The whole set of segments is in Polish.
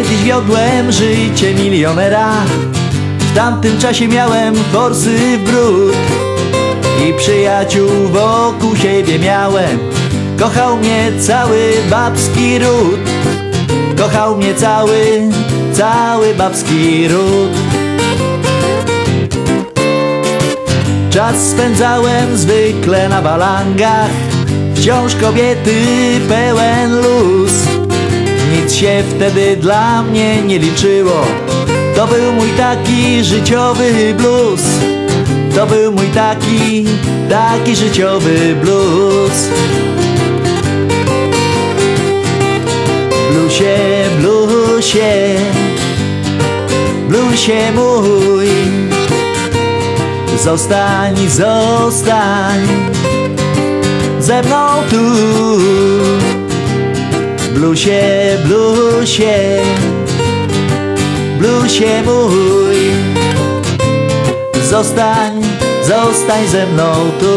Kiedyś wiodłem życie milionera. W tamtym czasie miałem forsy w brud. I przyjaciół wokół siebie miałem. Kochał mnie cały babski ród. Kochał mnie cały, cały babski ród. Czas spędzałem zwykle na balangach. Wciąż kobiety pełen luz Nic się wtedy dla mnie nie liczyło. To był mój taki życiowy blues. To był mój taki, taki życiowy blues. Bluesie, bluesie Bluesie mój. Zostań, zostań ze mną tu Bluesie, bluesie Bluesie mój. Zostań, zostań ze mną tu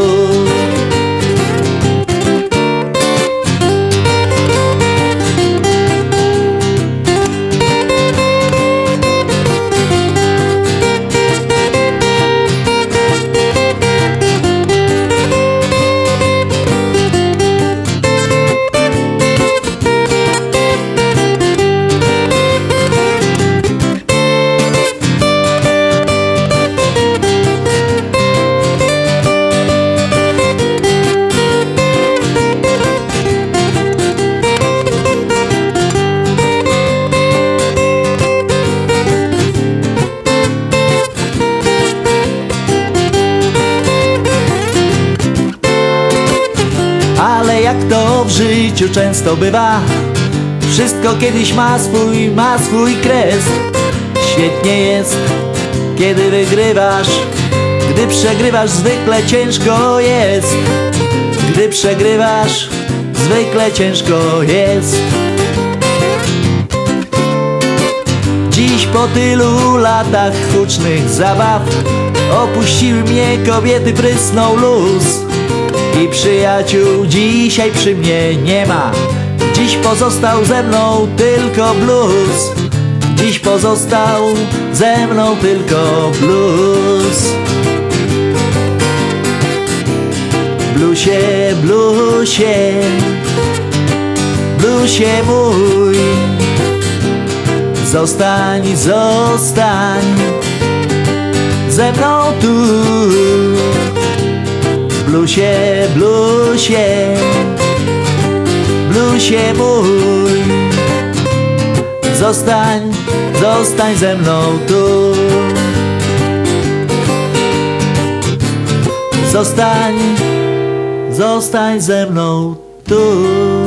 jak to w życiu często bywa. Wszystko kiedyś ma swój, ma swój kres. Świetnie jest, kiedy wygrywasz. Gdy przegrywasz zwykle ciężko jest. Gdy przegrywasz zwykle ciężko jest. Dziś po tylu latach hucznych zabaw Opuściły mnie kobiety, prysnął luz I przyjaciół dzisiaj przy mnie nie ma. Dziś pozostał ze mną tylko blues. Dziś pozostał ze mną tylko blues. Bluesie, bluesie Bluesie mój. Zostań, zostań ze mną tu Bluesie, bluesie Bluesie mój. Zostań, zostań ze mną tu. Zostań, zostań ze mną tu